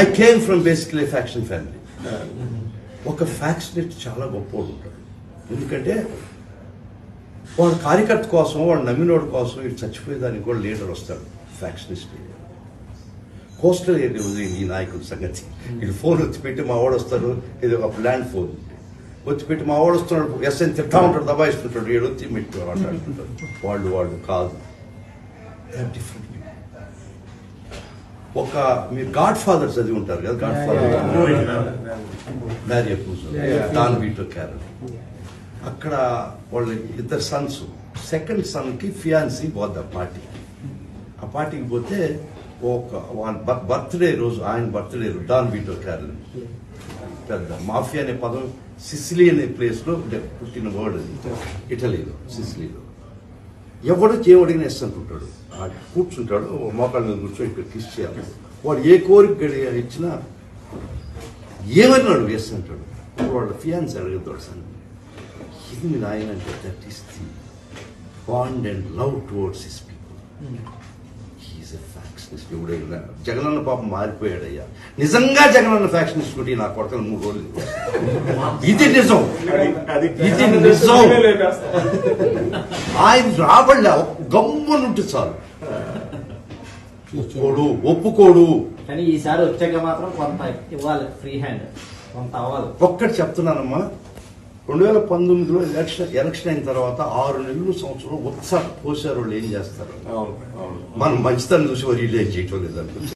I came from basically faction family ఒక ఫ్యాక్షనేట్ చాలా గొప్పవాడు ఉంటాడు ఎందుకంటే వాడు కార్యకర్త కోసం వాడు నమ్మినోడు కోసం ఇటు చచ్చిపోయేదానికి కూడా లీడర్ వస్తాడు ఫ్యాక్షనిస్ట్ కోస్టల్ ఏరియా ఉంది ఈ నాయకుడి సంగతి. ఇది ఫోన్ వచ్చి పెట్టి మా వాడు వస్తాడు. ఇది ఒక ల్యాండ్ ఫోన్. వచ్చి పెట్టి మా వాడు వస్తున్నాడు. ఎస్ఎన్ తిట్టా ఉంటాడు దబాయిస్తుంటాడు. ఏడు వచ్చి మెట్టు మాట్లాడుతుంటాడు వాళ్ళు వాళ్ళు కాదు. డిఫరెంట్ ఒక మీరు గాడ్ ఫాదర్ చదివి ఉంటారు కదా god father Mary Don Vito Carol అక్కడ వాళ్ళ ఇద్దరు సన్స్ సెకండ్ సన్కి ఫియాన్సీ పోద్ది ఆ పార్టీకి. ఆ పార్టీకి పోతే ఒక వాళ్ళ బర్త్డే రోజు ఆయన బర్త్డే రోజు డాన్ వీటో క్యారల్ పెద్ద మాఫియా అనే పదం సిసిలీ అనే ప్లేస్లో పుట్టిన వర్డ్ అది. ఇటలీలో సిసిలీలో. ఎవడు చేయవడిగిన ఇస్తుంటుంటాడు ఆ కూర్చుంటాడు ఓ మోకాళ్ళ మీద కూర్చొని ఇక్కడ కిస్ చేయాలి. వాడు ఏ కోరిక గడి- ఇచ్చినా ఏమన్నాడు వేస్తుంటాడు? వాళ్ళ ఫియాన్స్ అడుగుతాడు సార్ ఇది నాయన అంటే that is the bond and love towards his people a factionist ఎవడైనా జగనన్న పాపం మారిపోయాడయ్యా. నిజంగా జగనన్న ఫ్యాక్షనిస్ట్ ఉంటే నా కొడకలు మూడు రోజులు ఇది నిజం. ఇది నిజం. ఆయన రాబడ్డా గమ్మునుంటే చాలు. ఒప్పుకోడు ఒప్పుకోడు. కానీ ఈసారి వచ్చాక మాత్రం కొంత ఇవ్వాలి ఫ్రీ హ్యాండ్ కొంత అవ్వాలి. ఒక్కటి చెప్తున్నానమ్మా. రెండు వేల పంతొమ్మిదిలో ఎలక్షన్ ఎలక్షన్ అయిన తర్వాత ఆరు నెలలు సంవత్సరం ఉత్సాహ పోసారు వాళ్ళు ఏం చేస్తారు? మనం మంచితనం చూసి వారు వీళ్ళు ఏం చేయటం లేదనుకుంటే